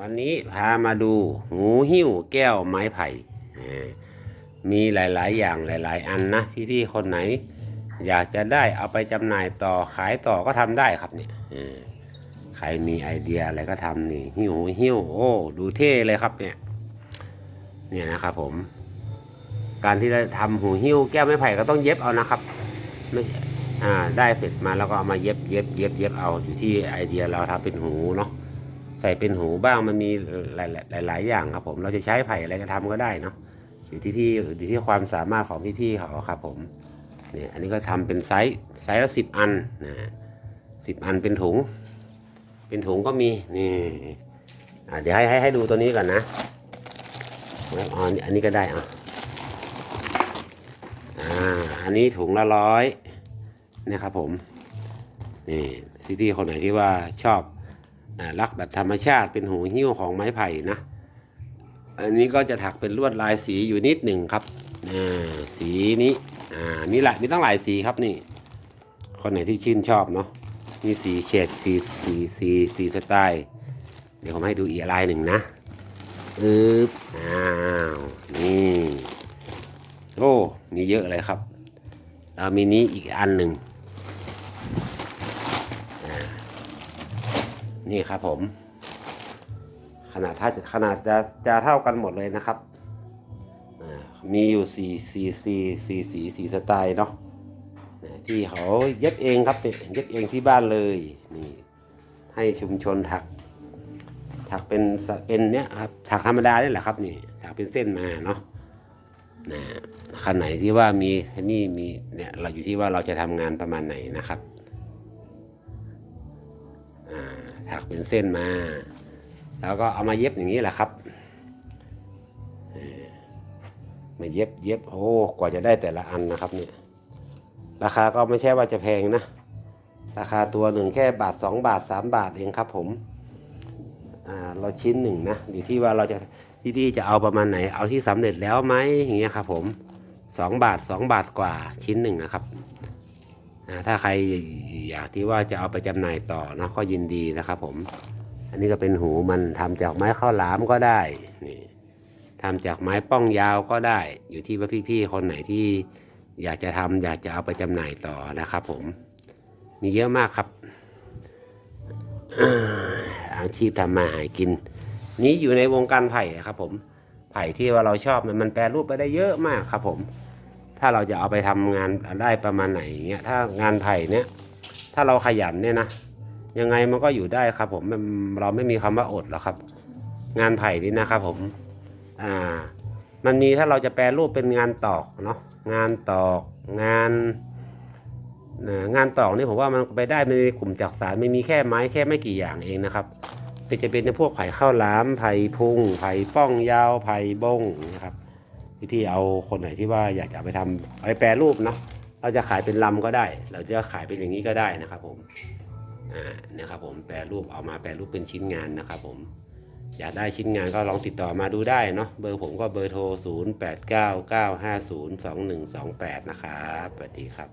วันนี้พามาดูหูหิ้วแก้วไม้ไผ่มีหลาย ๆ อย่างหลาย ๆ อันนะที่ที่คนไหน อยากจะได้เอาไปจำหน่ายต่อขายต่อก็ทำได้ครับเนี่ยใครมีไอเดียอะไรก็ทำนี่หิ้วหูหิ้วโอ้ดูเท่เลยครับเนี่ยเนี่ยนะครับผม การที่จะทำหูหิ้วแก้วไม้ไผ่ก็ต้องเย็บเอานะครับไม่ใช่อ่าได้เสร็จมาแล้วก็เอามาเย็บเย็บเย็บเย็บเอาอยู่ที่ไอเดียเราทำเป็นหูเนาะ ใส่เป็นหูบ้างมันมีหลายหลายอย่างครับผม เราจะใช้ไผ่อะไรก็ทำก็ได้เนาะอยู่ที่พี่อยู่ที่ความสามารถของพี่ๆเขาครับผมเนี่ยอันนี้ก็ทำเป็นไซส์ไซส์ละสิบอันนะสิบอันเป็นถุง เป็นถุงก็มีนี่เดี๋ยวให้ให้ให้ดูตัวนี้ก่อนนะอ๋ออันนี้ก็ได้อะอ่าอันนี้ถุงละร้อยนะครับผมนี่พี่ๆคนไหนที่ว่าชอบ รักแบบธรรมชาติเป็นหูหิ้วของไม้ไผ่นะ อันนี้ก็จะถักเป็นลวดลายสีอยู่นิดหนึ่งครับอ่สีนี้อ่ามีหลายมีตั้งหลายสีครับนี่ คนไหนที่ชื่นชอบเนาะมีสีเฉดสีสีสีสีสไตล์ เดี๋ยวผมให้ดูอีกลายหนึ่งนะอึบอ้าวนี่โอ้มีเยอะเลยครับ เรามีนี้อีกอันหนึ่ง นี่ครับผม ขนาดถ้าขนาดจะจะเท่ากันหมดเลยนะครับ มีอยู่สี่สี่สี่สี่สีสีสไตล์เนาะที่เขาเย็บเองครับเยเย็บเองที่บ้านเลยนี่ให้ชุมชนถัก ถักเป็นเป็นเนี้ยครับถักธรรมดานี่แหละครับนี่ถักเป็นเส้นมาเนาะนะขนาดไหนที่ว่ามีนี่มีเนี่ยเราอยู่ที่ว่าเราจะทำงานประมาณไหนนะครับ ถักเป็นเส้นมา แล้วก็เอามาเย็บอย่างนี้แหละครับเออมาเย็บเย็บโอ้กว่าจะได้แต่ละอันนะครับเนี่ยราคาก็ไม่ใช่ว่าจะแพงนะ ราคาตัวหนึ่งแค่บาทสองบาทสามบาทเองครับผมอ่าเราชิ้นหนึ่งนะอยู่ที่ว่าเราจะที่พี่จะเอาประมาณไหน เอาที่สำเร็จแล้วไหมอย่างเงี้ยครับผมสองบาทสองบาทกว่าชิ้นหนึ่งนะครับ ถ้าใครอยากที่ว่าจะเอาไปจำหน่ายต่อนะก็ยินดีนะครับผม อันนี้ก็เป็นหูมันทำจากไม้ข้าวหลามก็ได้นี่ทำจากไม้ป้องยาวก็ได้ อยู่ที่ว่าพี่ๆคนไหนที่อยากจะทำอยากจะเอาไปจำหน่ายต่อนะครับผม มีเยอะมากครับอาชีพทำมาหากิน นี้อยู่ในวงการไผ่ครับผมไผ่ที่ว่าเราชอบมันมันแปรรูปไปได้เยอะมากครับผม ถ้าเราจะเอาไปทำงานได้ประมาณไหนอย่างเงี้ยถ้างานไผ่เนี้ยถ้าเราขยันเนี่ยนะยังไงมันก็อยู่ได้ครับ ผมเราไม่มีคำว่าอดหรอกครับ งานไผ่นี่นะครับ ผมอ่ามันมีถ้าเราจะแปลรูปเป็นงานตอกเนาะงานตอกงานงานตอกนี่ผมว่ามันไปได้ในกลุ่มจักสารไม่มีแค่ไม้แค่ไม่กี่อย่างเองนะครับเป็นจะเป็นในพวกไผ่ข้าวหลามไผ่พุงไผ่ป้องยาวไผ่บงนะครับ ที่พี่เอาคนไหนที่ว่าอยากจะไปทำเอาไปแปรรูปเนาะเราจะขายเป็นลำก็ได้ เราจะขายเป็นอย่างนี้ก็ได้นะครับผมอ่านะครับผมแปรรูปเอามาแปรรูปเป็นชิ้นงานนะครับผมอยากได้ชิ้นงานก็ลองติดต่อมาดูได้เนาะเบอร์ผมก็เบอร์โทร 0 8 9 9 5 0 2 1 2 8 นะครับสวัสดีครับ